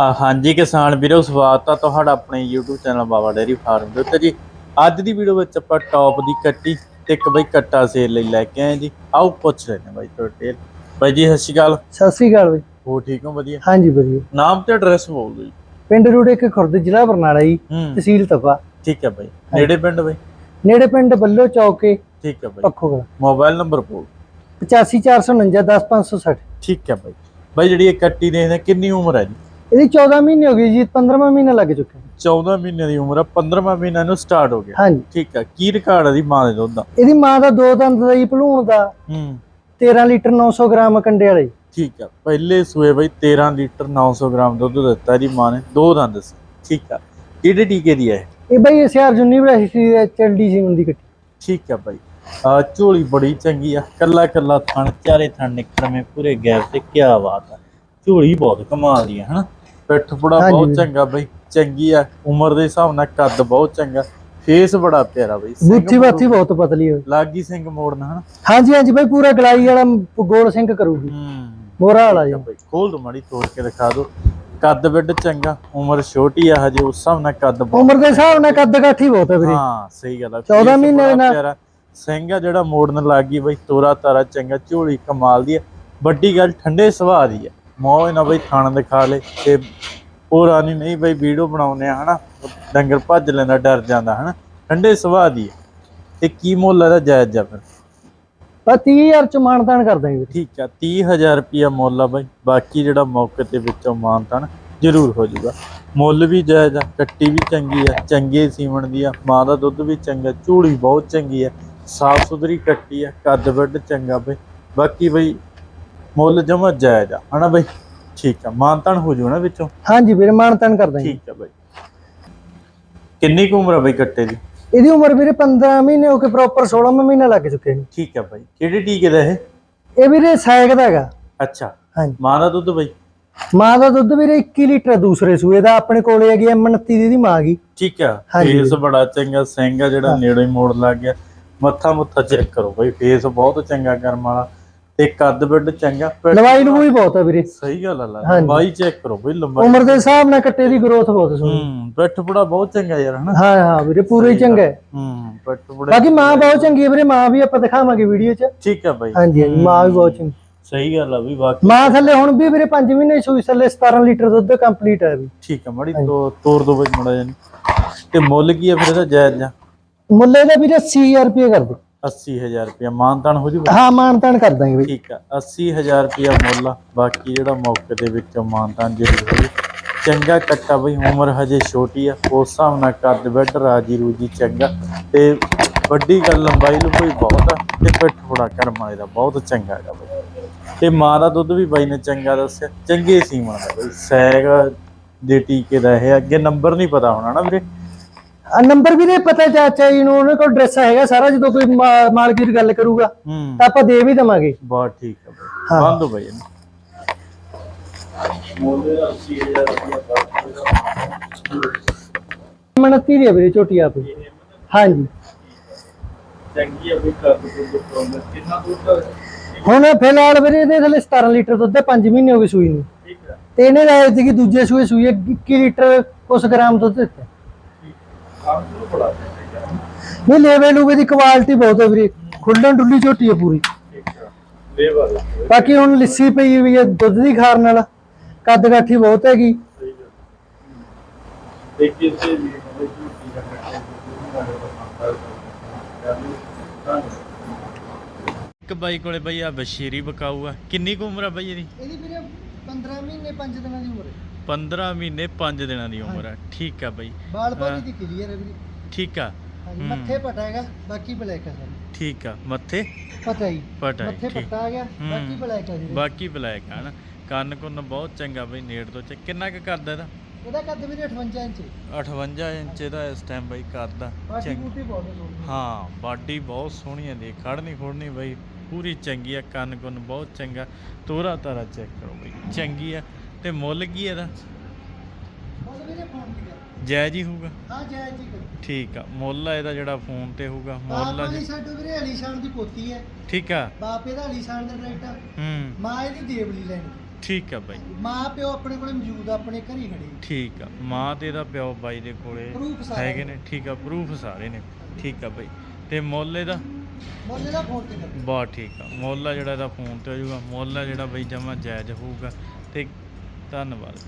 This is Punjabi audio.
ਹਾਂਜੀ ਕਿਸਾਨ ਵੀਰੋ ਸਵਾਗਤ ਆ ਤੁਹਾਡਾ ਆਪਣੇ YouTube channel Baba dairy farm ਦੇ ਉੱਤੇ ਜੀ। ਅੱਜ ਦੀ ਵੀਡੀਓ ਵਿੱਚ ਆਪਾਂ ਟੌਪ ਦੀ ਕੱਟੀ ਤੇ ਇੱਕ ਬਈ ਕੱਟਾ ਸੇਲ ਲਈ ਲੈ ਕੇ ਆਏ ਜੀ। ਆਓ ਪੁੱਛ ਲੈਣੇ ਬਾਈ ਤੁਹਾਡੇ ਬਾਈ ਜੀ ਸਤਿ ਸ਼੍ਰੀ ਅਕਾਲ। ਸਤਿ ਸ੍ਰੀ ਅਕਾਲ ਬਈ। ਹੋ ਠੀਕ ਹੋ? ਵਧੀਆ। ਹਾਂਜੀ ਵਧੀਆ। ਨਾਮ ਤੇ ਐਡਰੈਸ ਬੋਲ ਦਿਓ ਜੀ। ਪਿੰਡ ਰੂੜੇ ਕੇ ਖੁਰਦ ਜ਼ਿਲ੍ਹਾ ਬਰਨਾਲਾ ਜੀ ਤਹਿਸੀਲ ਤਪਾ। ਠੀਕ ਹੈ ਬਾਈ। ਨੇੜੇ ਪਿੰਡ ਬਾਈ? ਨੇੜੇ ਪਿੰਡ ਬੱਲੋ ਚੌਕੇ ਠੀਕ ਹੈ ਬਾਈ। ਪੱਖੋ ਕੋਲ ਮੋਬਾਈਲ ਨੰਬਰ ਬੋਲ 85449 10560 ਠੀਕ ਹੈ ਬਾਈ। ਬਾਈ ਜਿਹੜੀ ਇਹ ਕੱਟੀ ਦੇਖਦੇ ਕਿੰਨੀ ਉਮਰ ਹੈ ਜੀ? ਇਹਦੀ 14 ਮਹੀਨੇ ਹੋ ਗਏ ਜੀ 15ਵਾਂ ਮਹੀਨਾ ਲੱਗ ਚੁੱਕਾ 14 ਮਹੀਨੇ ਦੀ ਉਮਰ ਆ 15ਵਾਂ ਮਹੀਨਾ ਨੂੰ ਸਟਾਰਟ ਹੋ ਗਿਆ। ਹਾਂਜੀ। ਠੀਕ ਹੈ ਕੀ ਰਿਕਾਰਡ ਹੈ ਦੀ ਮਾਂ ਦੇ ਦੁੱਧ ਦਾ? ਇਹਦੀ ਮਾਂ ਦਾ ਦੋ ਦੰਦ ਦਾ ਜੀ ਭਲੂਣ ਦਾ। ਹੂੰ। 13 ਲੀਟਰ 900 ਗ੍ਰਾਮ ਕੰਡੇ ਵਾਲਾ ਜੀ। ਠੀਕ ਆ ਪਹਿਲੇ ਸੂਏ ਬਈ 13 ਲੀਟਰ 900 ਗ੍ਰਾਮ ਦੁੱਧ ਦਿੱਤਾ ਜੀ ਮਾਂ ਨੇ ਦੋ ਦੰਦ ਸੀ। ਠੀਕ ਆ ਕਿਹੜੇ ਟੀਕੇ ਦੀ ਹੈ ਇਹ? ਇਹ ਬਈ ਸਿਆਰ ਜੁਨੀ ਬੜਾ ਸੀ ਚਲਦੀ ਸੀ ਮੁੰਦੀ ਕੱਟੀ। ਠੀਕ ਆ ਬਾਈ ਆ ਝੋਲੀ ਬੜੀ ਚੰਗੀ ਆ ਕੱਲਾ ਕੱਲਾ ਥਣ ਚਾਰੇ ਥਣ ਨਿਕਲਵੇਂ ਪੂਰੇ ਗੈਪ ਤੇ ਕੀ ਬਾਤ ਆ। ਝੋਲੀ ਬਹੁਤ ਕਮਾਲ ਦੀ ਆ ਹਨਾ? ਪਿੱਠ ਬੜਾ ਹਾਂਜੀ ਬਹੁਤ ਵੀਰ। ਚੰਗਾ ਬਈ ਚੰਗੀ ਆ ਉਮਰ ਦੇ ਹਿਸਾਬ ਨਾਲ ਕੱਦ ਬਹੁਤ ਚੰਗਾ ਫੇਸ ਬੜਾ ਪਿਆਰਾ ਬਈ ਸਿੰਘ ਬੁੱਥੀ ਬਾਥੀ ਬਹੁਤ ਪਤਲੀ ਹੋਈ। ਲਾਗੀ ਸਿੰਘ ਮੋੜਨਾ ਹਨਾ? ਹਾਂਜੀ ਹਾਂਜੀ ਬਈ ਪੂਰਾ ਗਲਾਈ ਵਾਲਾ ਗੋਲ ਸਿੰਘ ਕਰੂਗੀ। ਹੂੰ। ਮੋਰਾ ਵਾਲਾ ਜੀ। ਬਈ ਖੋਲ ਦੋ ਮਾੜੀ ਤੋੜ ਕੇ ਦਿਖਾ ਦੋ। ਕੱਦ ਬਿੱਡ ਚੰਗਾ ਉਮਰ ਛੋਟੀ ਆ ਹਜੇ ਉਸ ਹਿਸਾਬ ਨਾਲ ਕੱਦ ਬਹੁਤ ਉਮਰ ਦੇ ਹਿਸਾਬ ਨਾਲ ਕੱਦ ਕਾਠੀ ਬਹੁਤ ਹੈ ਵੀਰੇ। ਹਾਂ ਸਹੀ ਗੱਲ ਆ 14 ਫੇਸ ਮਹੀਨੇ ਬੜਾ ਨਾਲ- ਪਿਆਰਾ। ਸਿੰਘ ਆ ਜਿਹੜਾ ਮੋੜਨ ਲੱਗ ਗਈ ਬਈ ਤੋਰਾ ਤਾਰਾ ਚੰਗਾ ਝੋਲੀ ਕਮਾਲ ਦੀ ਆ। ਵੱਡੀ ਗੱਲ ਠੰਡੇ ਸੁਭਾਅ ਦੀ ਆ। ਮੋਹ ਨਾ ਬਈ ਥਣ ਦਿਖਾ ਲੇ ਤੇ ਪੂਰਾ ਨਹੀਂ ਨਹੀਂ ਬਈ ਵੀਡੀਓ ਬਣਾਉਨੇ ਆ ਹਨਾ? ਡੰਗਰ ਭੱਜ ਲੈਂਦਾ ਡਰ ਜਾਂਦਾ ਹਨਾ? ਠੰਡੇ ਸੁਭਾਅ ਦੀ ਤੇ ਕੀ ਮੁੱਲ ਇਹਦਾ ਜਾਇਜ਼ ਜਾ ਫਿਰ? ਬਸ 30000 ਚ ਮਾਨਤਾਨ ਕਰ ਦਾਂਗੇ ਠੀਕ ਆ 30000 ਰੁਪਿਆ ਮੁੱਲ ਆ ਬਾਈ। ਬਾਕੀ ਜਿਹੜਾ ਮੌਕੇ ਤੇ ਵਿੱਚੋਂ ਮਾਨਤਾਨ ਜ਼ਰੂਰ ਹੋ ਜਾਊਗਾ। ਮੁੱਲ ਵੀ ਜਾਇਜ਼ ਆ ਕੱਟੀ ਵੀ ਚੰਗੀ ਆ ਚੰਗੇ ਸੀਮਣ ਦੀ ਆ ਮਾਂ ਦਾ ਦੁੱਧ ਵੀ ਚੰਗਾ ਝੂੜੀ ਬਹੁਤ ਚੰਗੀ ਆ ਸਾਫ਼ ਸੁਥਰੀ ਕੱਟੀ ਆ ਕੱਦ ਵੱਡ ਚੰਗਾ ਬਈ। ਬਾਕੀ ਬਈ ਮੁੱਲ ਜਮਾ ਜਾਇਜ਼ ਆ। ਹਨਾ ਬਈ? ਠੀਕ ਆ। ਮਾਨਤਾਨ ਹੋ ਜਾਊ ਨਾ ਵਿੱਚੋਂ? ਹਾਂਜੀ ਵੀਰੇ ਮਾਨਤਾਨ ਕਰ ਦਾਂਗੇ। ਠੀਕ ਆ ਬਈ। ਕਿੰਨੀ ਕੁ ਉਮਰ ਆ ਬਈ ਕੱਟੇ ਦੀ? ਇਹਦੀ ਉਮਰ ਵੀਰੇ 15 ਮਹੀਨੇ ਹੋ ਕੇ ਪ੍ਰੋਪਰ 16ਵਾਂ ਮਹੀਨਾ ਲੱਗ ਚੁੱਕੇ ਨੇ। ਠੀਕ ਆ ਬਾਈ। ਕਿਹੜੇ ਟੀਕੇ ਦਾ ਇਹ? ਇਹ ਵੀਰੇ ਸਾਇਕ ਦਾ ਹੈਗਾ। ਅੱਛਾ। ਹਾਂਜੀ। ਮਾਂ ਦਾ ਦੁੱਧ ਬਈ? ਮਾਂ ਦਾ ਦੁੱਧ ਵੀਰੇ 21 ਲੀਟਰ ਦੂਸਰੇ ਸੂਏ ਦਾ। ਆਪਣੇ ਕੋਲੇ ਹੈਗੀ M29 ਦੀ ਦੀ ਮਾਂ ਗਈ ਠੀਕ ਆ। ਫੇਸ ਬੜਾ ਚੰਗਾ ਸਿੰਘ ਆ ਜਿਹੜਾ ਨੇੜੇ ਮੋੜ ਲੱਗ ਗਿਆ। ਮੱਥਾ ਮੁੱਥਾ ਚੈੱਕ ਕਰੋ ਬਈ। ਫੇਸ ਬਹੁਤ ਚੰਗਾ ਕਰਮ ਵਾਲਾ। ਤੇ ਕੱਦ ਬਿੱਡ ਚੰਗਾ ਪਿੱਠ- ਲਵਾਈ ਲਵੂਈ ਬਹੁਤ ਹੈ ਵੀਰੇ। ਸਹੀ ਗੱਲ ਆ ਲਾ ਹਾਂਜੀ। ਬਾਈ ਚੈੱਕ ਕਰੋ ਬਈ ਲੰਬਾਈ ਉਮਰ ਦੇ ਹਿਸਾਬ ਨਾਲ ਕੱਟੇ ਦੀ ਗਰੋਥ ਬਹੁਤ ਸੋਹਣੀ। ਹੂੰ ਪਿੱਠ ਬੜਾ ਬਹੁਤ ਚੰਗਾ ਯਾਰ ਹਨਾ? ਹਾਂ ਹਾਂ ਵੀਰੇ ਪੂਰਾ ਚੰਗਾ ਹੈ। ਹੂੰ ਪਿੱਠ ਬੜਾ ਬਾਕੀ ਮਾਂ ਬਹੁਤ ਚੰਗੀ ਹੈ ਵੀਰੇ ਮਾਂ ਵੀ ਆਪਾਂ ਦਿਖਾਵਾਂਗੇ ਵੀਡੀਓ 'ਚ। ਠੀਕ ਆ ਬਾਈ। ਹਾਂਜੀ ਹਾਂਜੀ ਮਾਂ ਵੀ ਬਹੁਤ ਚੰਗੀ। ਸਹੀ ਗੱਲ ਆ ਵੀ ਬਾਕੀ ਮਾਂ ਥੱਲੇ ਹੁਣ ਵੀ ਵੀਰੇ 5 ਮਹੀਨੇ ਸੂਈ ਥੱਲੇ 17 ਲੀਟਰ ਦੁੱਧ ਕੰਪਲੀਟ ਹੈ ਵੀ। ਠੀਕ ਆ ਮੜੀ ਤੋ ਤੋੜ ਦੋ ਬਈ ਮੜਾ ਜਾਨੀ ਤੇ ਮੁੱਲ ਕੀ ਆ ਫਿਰ ਇਹਦਾ ਜਾਇਜ਼ ਜਾਂ? ਮੁੱਲ ਇਹਦਾ ਵੀਰੇ 80000 ਰੁਪਏ ਕਰ ਦੋ। 80000 ਰੁਪਇਆ। ਮਾਨਤਾਨ ਹੋ ਜੂ ਹਾਂ ਮਾਨਤਾਨ ਕਰ ਦਾਂਗੇ ਵੀਰੇ ਠੀਕ ਆ 80000 ਰੁਪਇਆ ਮੁੱਲ ਆ। ਬਾਕੀ ਜਿਹੜਾ ਮੌਕੇ ਦੇ ਵਿੱਚ ਮਾਨਤਾਨ ਜ਼ਰੂਰ ਹੋਵੇ ਚੰਗਾ ਕੱਟਾ ਬਈ ਉਮਰ ਹਜੇ ਛੋਟੀ ਆ। ਉਸ ਹਿਸਾਬ ਨਾਲ ਕੱਦ ਬੈੱਡ ਰਾਜੀ ਰੂਜੀ ਚੰਗਾ। ਤੇ ਵੱਡੀ ਗੱਲ ਲੰਬਾਈ ਲੰਬਾਈ ਬਹੁਤ ਆ ਤੇ ਪਿੱਠ ਬੜਾ ਕਰਮ ਵਾਲੇ ਦਾ ਬਹੁਤ ਚੰਗਾ ਹੈਗਾ ਬਈ। ਤੇ ਮਾਂ ਦਾ ਦੁੱਧ ਵੀ ਬਾਈ ਨੇ ਚੰਗਾ ਦੱਸਿਆ। ਚੰਗੇ ਸੀਮਾ ਦਾ ਬਈ। ਸੈਗ ਦੇ ਟੀਕੇ ਦਾ ਇਹ ਅੱਗੇ ਨੰਬਰ ਨਹੀਂ ਪਤਾ ਹੋਣਾ ਨਾ ਵੀਰੇ। ਆ ਨੰਬਰ ਵੀਰੇ ਪਤਾ ਚਾਚਾ ਜੀ ਨੂੰ ਉਹਨਾਂ ਕੋਲ ਐਡਰੈਸ ਹੈਗਾ ਸਾਰਾ ਜਦੋਂ ਕੋਈ ਮਾਲਕੀ ਗੱਲ ਕਰੂਗਾ ਹੂੰ। ਤਾਂ ਆਪਾਂ ਦੇ ਵੀ ਦਵਾਂਗੇ। ਬਹੁਤ ਠੀਕ ਬਈ। ਹਾਂ। ਬੰਦ ਬਈ 80000 ਰੁਪਇਆ ਮਨਤੀ ਦੀ ਹੈ ਵੀਰੇ ਛੋਟੀ ਆਪ ਹੀ। ਹਾਂਜੀ। ਚੰਗੀ ਵੀ ਕਰ ਦੋ ਕਿੰਨਾ ਦੁੱਧ ਹੁਣ ਫਿਲਹਾਲ ਵੀਰੇ ਇਹਦੇ ਥੱਲੇ 17 ਲੀਟਰ ਦੁੱਧ ਹੈ 5 ਮਹੀਨੇ ਹੋ ਗਏ ਸੂਈ ਨੂੰ। ਤੇ ਇਹਨੇ ਰਾਇ ਸੀ ਕਿ ਦੂਜੇ ਸੂਏ ਸੂਈ ਹੈ 21 ਲੀਟਰ ਕੁਛ ਗ੍ਰਾਮ ਦੁੱਧ ਦਿੱਤਾ। ਨਹੀਂ ਲੈਵਲ ਲੂਵੇ ਦੀ ਕੁਆਲਿਟੀ ਬਹੁਤ ਹੈ ਵੀਰੇ। ਖੁੱਲਣ ਡੁੱਲੀ ਝੋਟੀ ਹੈ ਪੂਰੀ। ਬਾਕੀ ਹੁਣ ਲਿੱਸੀ ਪਈ ਹੋਈ ਹੈ ਦੁੱਧ ਦੀ ਖਾਰ ਨਾਲ। ਕੱਦ ਕਾਠੀ ਬਹੁਤ ਹੈਗੀ। ਇੱਕ ਬਾਈ ਕੋਲੇ ਬਈ ਆ ਬਸ਼ੀਰੀ ਬਕਾਊ ਆ। ਕਿੰਨੀ ਕੁ ਉਮਰ ਆ ਬਈ ਇਹਦੀ? ਇਹਦੀ ਵੀਰੇ 15 ਮਹੀਨੇ 5 ਦਿਨਾਂ ਦੀ ਉਮਰ ਹੈ। 15 ਮਹੀਨੇ 5 ਦਿਨਾਂ ਦੀ ਉਮਰ ਆ ਠੀਕ ਆ ਬਈ। ਬਾਲ ਹਾਂ। ਪਾਣੀ ਦੀ ਕਲੀਅਰ ਹੈ ਵੀਰੇ ਠੀਕ ਆ। ਹੂੰ। ਮੱਥੇ ਪਟਾ ਹੈਗਾ ਬਾਕੀ ਬਲੈਕ ਹੈ ਸਾਰਾ। ਠੀਕ ਆ। ਮੱਥੇ? ਪਤਾ ਹੀ ਪਟਾ ਮੱਥੇ ਪੱਟਾ ਆ ਗਿਆ ਹੂੰ। ਬਾਕੀ ਬਲੈਕ ਹੈ ਬਾਕੀ ਬਲੈਕ ਆ ਨਾ। ਕੰਨ ਕੁੰਨ ਬਹੁਤ ਚੰਗਾ ਬਈ ਨੇੜ ਤੋਂ ਚ ਕਿੰਨਾ ਕੁ ਕਰਦਾ ਇਹਦਾ? ਇਹਦਾ ਕੱਦ ਵੀਰੇ 58 ਇੰਚ। 58 ਇੰਚ ਦਾ ਇਸ ਟਾਈਮ ਬਈ ਕਰਦਾ। ਹੈ ਸੋਹਣੀ। ਹਾਂ ਬਾਡੀ ਬਹੁਤ ਸੋਹਣੀ ਹੈ ਦੇਖ। ਖੜਨੀ ਖੁੜਨੀ ਬਈ ਪੂਰੀ ਚੰਗੀ ਆ। ਕੰਨ ਕੁੰਨ ਬਹੁਤ ਚੰਗਾ। ਤੋਰਾ ਤਾਰਾ ਚੈੱਕ ਕਰੋ ਬਈ। ਚੰਗੀ ਆ। ਤੇ ਮੁੱਲ ਕੀ ਇਹਦਾ? ਬਸ ਵੀਰੇ ਫੋਨ ਦੀ ਗੱਲ ਜਾਇਜ਼ ਹੀ ਹੋਊਗਾ। ਹਾਂ ਜੈ ਜੀ ਠੀਕ ਆ, ਮੁੱਲ ਆ ਇਹਦਾ ਜਿਹੜਾ ਫੋਨ ਤੇ ਹੋਊਗਾ, ਮੁੱਲ ਆ ਜੀ ਸਾਡੇ ਵੀਰੇ ਅਲੀਸ਼ਾਨ ਦੀ ਪੋਤੀ ਹੈ ਠੀਕ ਆ। ਬਾਪ ਇਹਦਾ ਅਲੀਸ਼ਾਨ ਦਾ ਡਾਇਰੈਕਟਰ ਹੂੰ। ਮਾਂ ਇਹਦੀ ਦੇਵਲੀ ਲੈਣੀ ਠੀਕ ਆ ਬਾਈ। ਮਾਂ ਪਿਓ ਆਪਣੇ ਕੋਲੇ ਮੌਜੂਦ ਆਪਣੇ ਘਰ ਖੜੇ ਠੀਕ ਆ, ਮਾਂ ਤੇ ਇਹਦਾ ਪਿਓ ਬਾਈ ਦੇ ਕੋਲੇ ਹੈਗੇ ਨੇ। ਠੀਕ ਆ ਪ੍ਰੂਫ ਸਾਰੇ ਨੇ। ਠੀਕ ਆ ਬਾਈ। ਤੇ ਮੁੱਲ ਇਹਦਾ? ਮੁੱਲ ਦਾ ਫੋਨ ਤੇ ਬਹੁਤ ਠੀਕ ਆ। ਮੁੱਲ ਆ ਜਿਹੜਾ ਇਹਦਾ ਫੋਨ ਤੇ ਹੋ ਜਾਊਗਾ ਮੁੱਲ ਆ ਜਿਹੜਾ ਬਾਈ ਜਮਾ ਜਾਇਜ਼ ਹੋਊਗਾ। ਤੇ ਧੰਨਵਾਦ।